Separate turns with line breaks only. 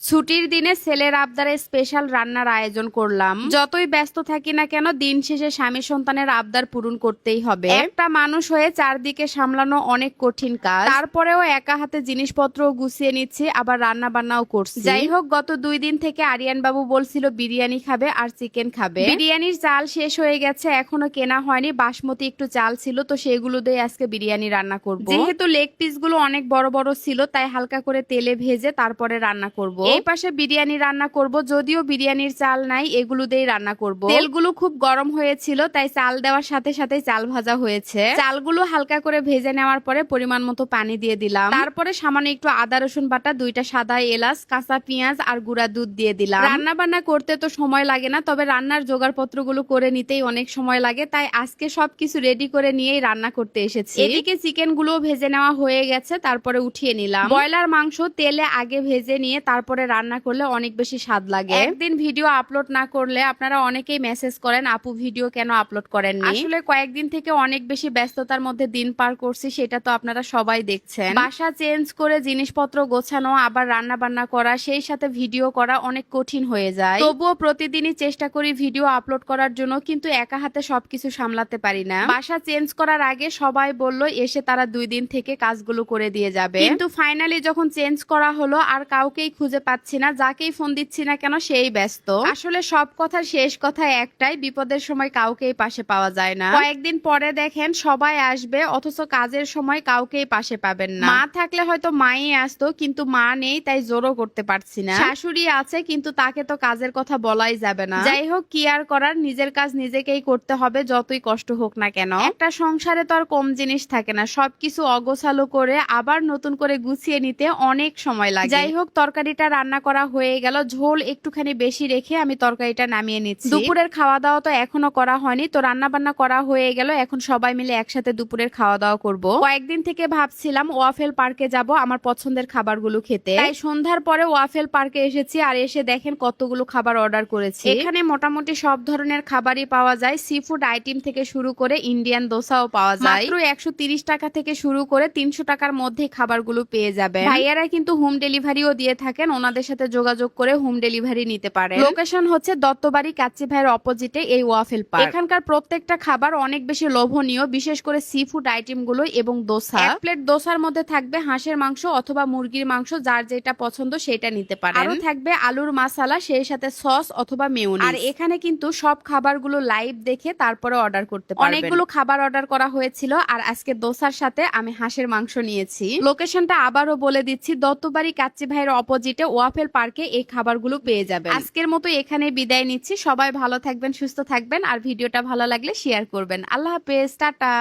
ছুটির দিনে ছেলের আবদারে স্পেশাল রান্নার আয়োজন করলাম। যতই ব্যস্ত থাকি না কেন দিন শেষে স্বামী সন্তানের আবদার পূরণ করতেই হবে। একটা মানুষ হয়ে চারদিকে সামলানো অনেক কঠিন কাজ। তারপরেও একা হাতে জিনিসপত্র গুছিয়ে নিচ্ছি আবার রান্না বান্নাও করছি যাই হোক গত দুই দিন থেকে আরিয়ান বাবু বলছিল বিরিয়ানি খাবে আর চিকেন খাবে। বিরিয়ানির চাল শেষ হয়ে গেছে এখনও কেনা হয়নি বাসমতি একটু চাল ছিল তো সেগুলো দিয়ে আজকে বিরিয়ানি রান্না করব। যেহেতু লেগ পিসগুলো অনেক বড় বড় ছিল তাই হালকা করে তেলে ভেজে তারপরে রান্না করব। এই পাশে বিরিয়ানি রান্না করব, যদিও বিরিয়ানির চাল নাই, এগুলো দিয়েই রান্না করব। তেলগুলো খুব গরম হয়েছিল, তাই চাল দেওয়ার সাথে সাথে চাল ভাজা হয়েছে। চালগুলো হালকা করে ভেজে নেওয়ার পরে পরিমাণ মতো পানি দিয়ে দিলাম। তারপরে সামান্য একটু আদা, রসুন বাটা, দুইটা সাদা এলাচ, কাঁচা পেঁয়াজ আর গুঁড়া দুধ দিয়ে দিলাম। রান্না বান্না করতে তো সময় লাগে না, তবে রান্নার জোগাড়পত্রগুলো করে নিতেই অনেক সময় লাগে, তাই আজকে সবকিছু রেডি করে নিয়েই রান্না করতে এসেছি। এদিকে চিকেনগুলো ভেজে নেওয়া হয়ে গেছে, তারপরে উঠিয়ে নিলাম। ব্রয়লার মাংস তেলে আগে ভেজে নিয়ে তারপরে রান্না করলে অনেক বেশি স্বাদ লাগে। একদিন ভিডিও আপলোড না করলে আপনারা অনেকেই মেসেজ করেন আপু ভিডিও কেন আপলোড করেননি? আসলে কয়েকদিন থেকে অনেক বেশি ব্যস্ততার মধ্যে দিন পার করছি সেটা তো আপনারা সবাই দেখছেন। বাসা চেঞ্জ করে জিনিসপত্র গোছানো আবার রান্না বান্না করা সেই সাথে ভিডিও করা অনেক কঠিন হয়ে যায়। তবুও প্রতিদিনই চেষ্টা করি ভিডিও আপলোড করার জন্য কিন্তু একা হাতে সবকিছু সামলাতে পারি না। বাসা চেঞ্জ করার আগে সবাই বলল এসে তারা দুই দিন থেকে কাজগুলো করে দিয়ে যাবে। কিন্তু ফাইনালি যখন চেঞ্জ করা হলো আর কাউকেই খুঁজে পাচ্ছি না, যাকেই ফোন দিচ্ছি না কেন সেই ব্যস্ত। আসলে সব কথার শেষ কথা একটাই, বিপদের সময় কাউকেই পাশে পাওয়া যায় না। কয়েকদিন পরে দেখেন সবাই আসবে, অথচ কাজের সময় কাউকেই পাশে পাবেন না। মা থাকলে হয়তো মাই আসতো, কিন্তু মা নেই, তাই জোরও করতে পারছি না। শাশুড়ি আছে, কিন্তু তাকে তো কাজের কথা বলাই যাবে না। যাই হোক, কি আর করার, নিজের কাজ নিজেকেই করতে হবে, যতই কষ্ট হোক না কেন। একটা সংসারে তো আর কম জিনিস থাকে না, সবকিছু অগোছালো করে, আবার নতুন করে গুছিয়ে নিতে অনেক সময় লাগে। যাই হোক, তরকারিটা রান্না করা হয়ে গেল। ঝোল একটুখানি বেশি রেখে আমি তরকারিটা নামিয়ে নিচ্ছি। দুপুরের খাওয়া দাওয়া তো এখনও করা হয়নি, তো রান্না বান্না করা হয়ে গেল। এখন সবাই মিলে একসাথে দুপুরের খাওয়া দাওয়া করব। কয়েকদিন থেকে ভাবছিলাম ওয়াফেল পার্কে যাব আমার পছন্দের খাবারগুলো খেতে। তাই সন্ধ্যার পরে ওয়াফেল পার্কে এসেছি আর এসে দেখেন কতগুলো খাবার অর্ডার করেছি। এখানে মোটামুটি সব ধরনের খাবারই পাওয়া যায়। সি ফুড আইটেম থেকে শুরু করে ইন্ডিয়ান দোসাও পাওয়া যায়। মাত্র একশো তিরিশ টাকা থেকে শুরু করে তিনশো টাকার মধ্যে খাবারগুলো পেয়ে যাবে ভাইয়ারা কিন্তু হোম ডেলিভারিও দিয়ে থাকেন ওনাদের সাথে যোগাযোগ করে হোম ডেলিভারি নিতে পারে। লোকেশন হচ্ছে দত্তবাড়ি কাচ্চি ভাইয়ের অপোজিটে এই ওয়াফেল পার্ক। এখানকার প্রত্যেকটা খাবার অনেক বেশি লোভনীয় বিশেষ করে সি ফুড আইটেমগুলো এবং দোসা। এক প্লেট দোসার মধ্যে থাকবে হাঁসের মাংস অথবা মুরগির মাংস যার যেটা পছন্দ সেটা নিতে পারে আরও থাকবে আলুর মাসালা সেই সাথে সস অথবা মেয়নিজ আর এখানে কিন্তু সব খাবারগুলো লাইভ দেখে তারপরে অর্ডার করতে পারবেন। অনেকগুলো খাবার অর্ডার করা হয়েছিল আর আজকে দোসার সাথে আমি হাঁসের মাংস নিয়েছি। লোকেশনটা আবারও বলে দিচ্ছি দত্তবাড়ি কাচ্চি ভাইয়ের অপোজিটে ওয়াফেল পার্কে এই খাবারগুলো পেয়ে যাবেন। আজকের মতো এখানে বিদায় নিচ্ছি। সবাই ভালো থাকবেন, সুস্থ থাকবেন, আর ভিডিওটা ভালো লাগলে শেয়ার করবেন। আল্লাহ হাফেজ, টাটা।